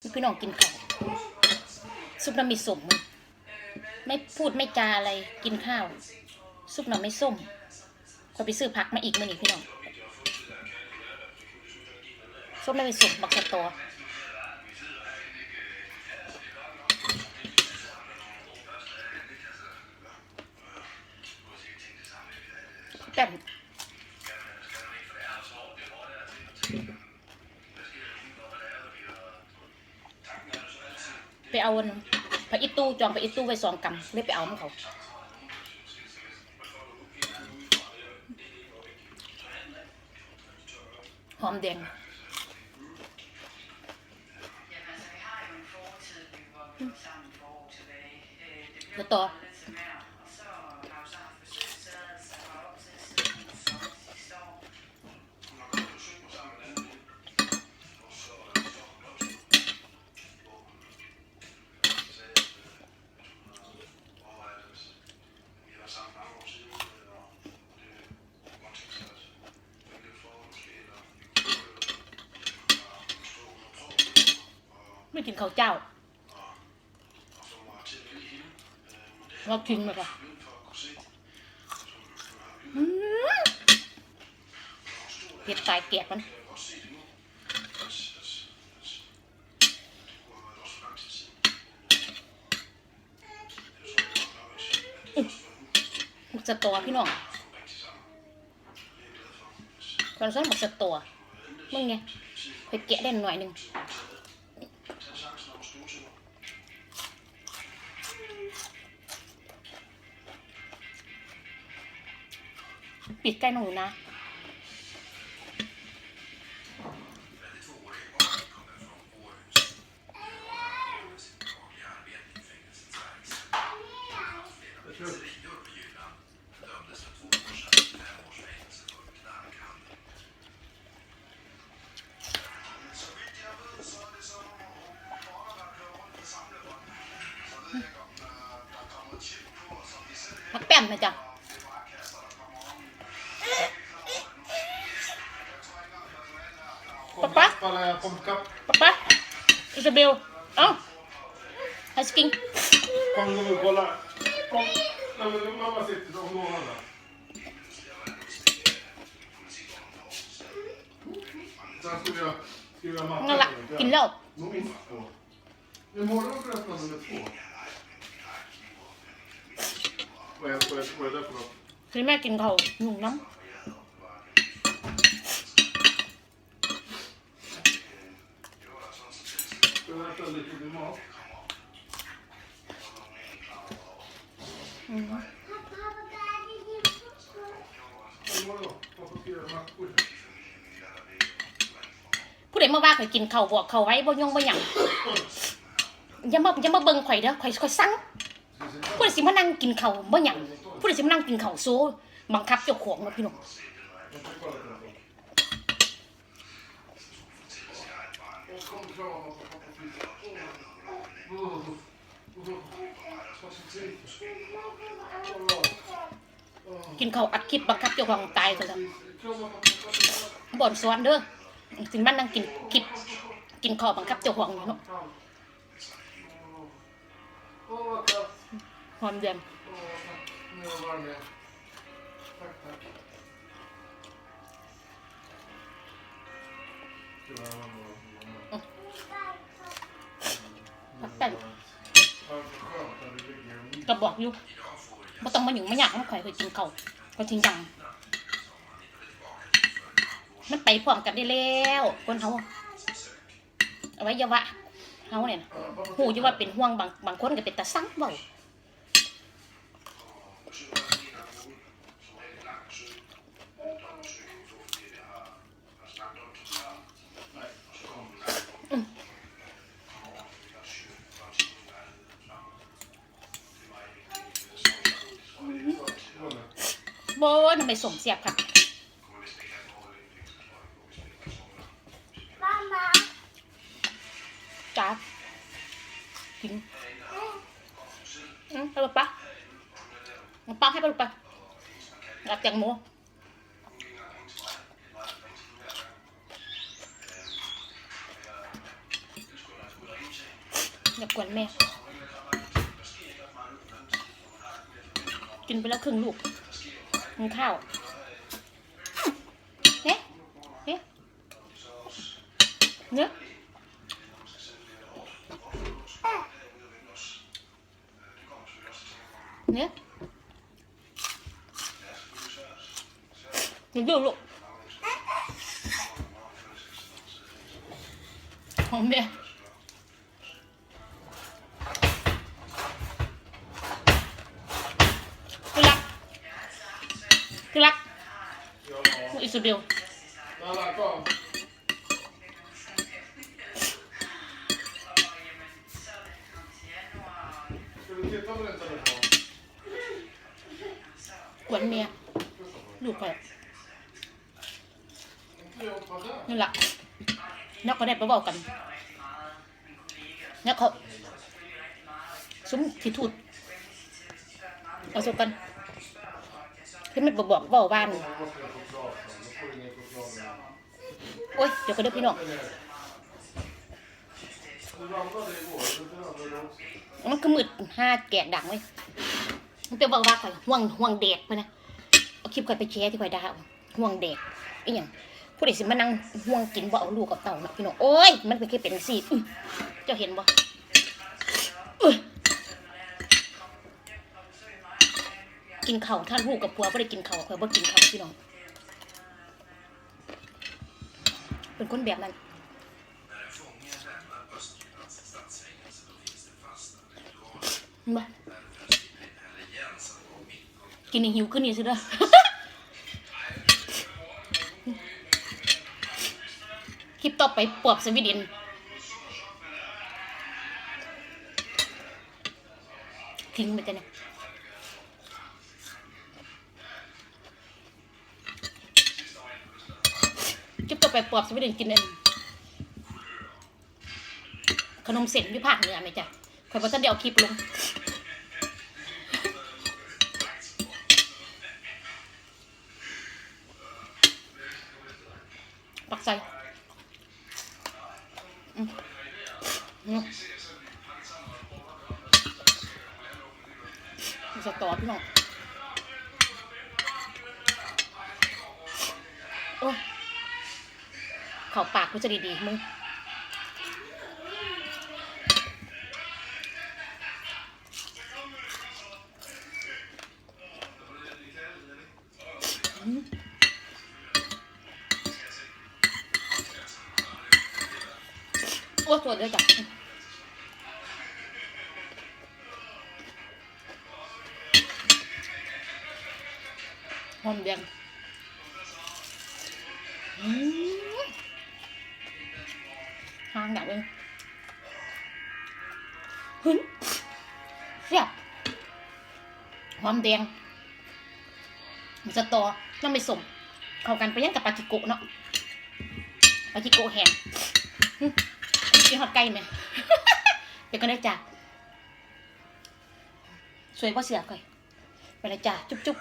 พี่น้องกินข้าวซุปน้ำมีสมมันไม่พูดไม่จาอะไรกินข้าว ซุปน้ำไม่ส้มคอยไปซื้อผักมาอีกมื่อนี้พี่น้องซุปน้ำมีสมบักสะตอแต่นไป เอาอันพระอิตูจองพระอิตูไว้สองกำเลยไปเอาของเขาหอมแดงแล้วต่อ กินข้าวเจ้าเรากินไหมคะเผ็ดตายเกลียดมันหมกสตอพี่น้องก่อนซ้อนหมกสตอมึงไงไปแกะได้หน่อยหนึ่ง ปิดใกล้น้องหนูนะพักแป้นนะจ๊ะ ป๊าป๊า Kolla, jag kom kapp. ป๊าป๊าอิซาเบล เอ้าฮัสกิง Kom nu, kolla. Kom. Nej, men mamma sitter och går alla. งั้นละกินแล้ว Nog inte två. Imorgon får jag öppna nummer två. Vad är, vad är, vad är det för något? คือแม่กินเขาหนุ่มน้ Ska jag äta lite din mat? ำ อืม Imorgon då? Pappa ska göra mackor. ผู้ใดมาว่าข่อยกินเขาวบอกเขาไว้บ่ยงบ่หยังอย่ามาอย่ามาเบิ่งข่อยเด้อข่อยข่อยสั่งผู้ใดสิมานั่งกินเขาวบ่หยังผู้ใดสิมานั่งกินเขาวโซบังคับเจ้าของเนาะพี่น้อง กินเขาวอัดคลิปบังคับเจ้าของตายซะแล้ว Krama pappa Peter. บ่อนสวนเด้อสิมานั่งกินคลิปกินข้าวบังคับเจ้าของอยู่เนาะ Åh, Åh, vad kallt. หอมแดง Åh, tack. Nu är jag varm igen. Tack, tack. Ska jag ha någon- någon- พักแต่ง ก็บอกอยู่บ่ต้องมาอยู่ไม่อยากมาข่อยเคยกินข้าก็จริงจังมันไปพร้อมกันได้แล้ว คนเขาเอาไว้อยาวะเขาเนี่ยหูยว่าเป็นห่วงบางบางคนก็เป็นตาสังเบา โบ้ทำไมสมเสียบค่ะ Mamma, จ้ากินอืมไปปะปะมาปังให้ไปลูกไปรับแตงโมอย่ากวนแม่ กินไปแล้วครึ่งลูก กินข้าวเอ๊ะเอ๊ะเนื้อเนื้อกินดูลูก อิสเบล Alla, kom. Ska du titta på din telefon? กวนเมียลูกไปนั่นแหละนักก็ได้ไปบอกกันนักเขาซุ้มที่ทูดเอาสุกันที่มันบอกบอกบอกบ้าน โอ้ย เดี๋ยวก็เด้อพี่น้องมันก็มืดห้าแกะดังไว้ยมันไปบอกว่าข่อยห่วงห่วงเด็กไปนะเอาคลิปข่อยไปแชร์ที่ข่อยด่าเอาห่วงเด็กไอ้หยังผู้ใดสิมานั่งห่วงกินบ่เอาลูกกับเต่านาะพี่น้องโอ้ยมันเป็นแค่เป็นสีเจ้าเห็นบ่กินเข้าท่านลูกกับผัวบ่ได้กินเข้าวข่อยบ่กินเข้าพี่น้อง เป็นคนแบบนั้นมากินหิวขึ้นนี่สิเด้อคลิปต่อไปปอบสวีเดนทิ้งไปจ้ะเนี่ยคลิปต่อ ไปปอบสวีเดนกินเอันขนมเส้นอยู่ภาคเหนือไหมจ๊ะข่อยว่าจะเดี๋ยวคลิปลงปักใส่สตอพี่น้อง เขาปากกูจะดีๆมึงโอ้ตัวเดียวจ้ะหอมแดงอืม หางดักเลยหึ้นเสียบหอมแดงมีสตอน้ำไม่สมเข้ากันไปยังกับปาจิโกเนาะปาจิโกแห้งกินฮอดไก่ไหมเดี๋ยวก็ได้จ้ะสวยกว่าเสือก่อยไปเลยจ้ะจุ๊บจุ๊บ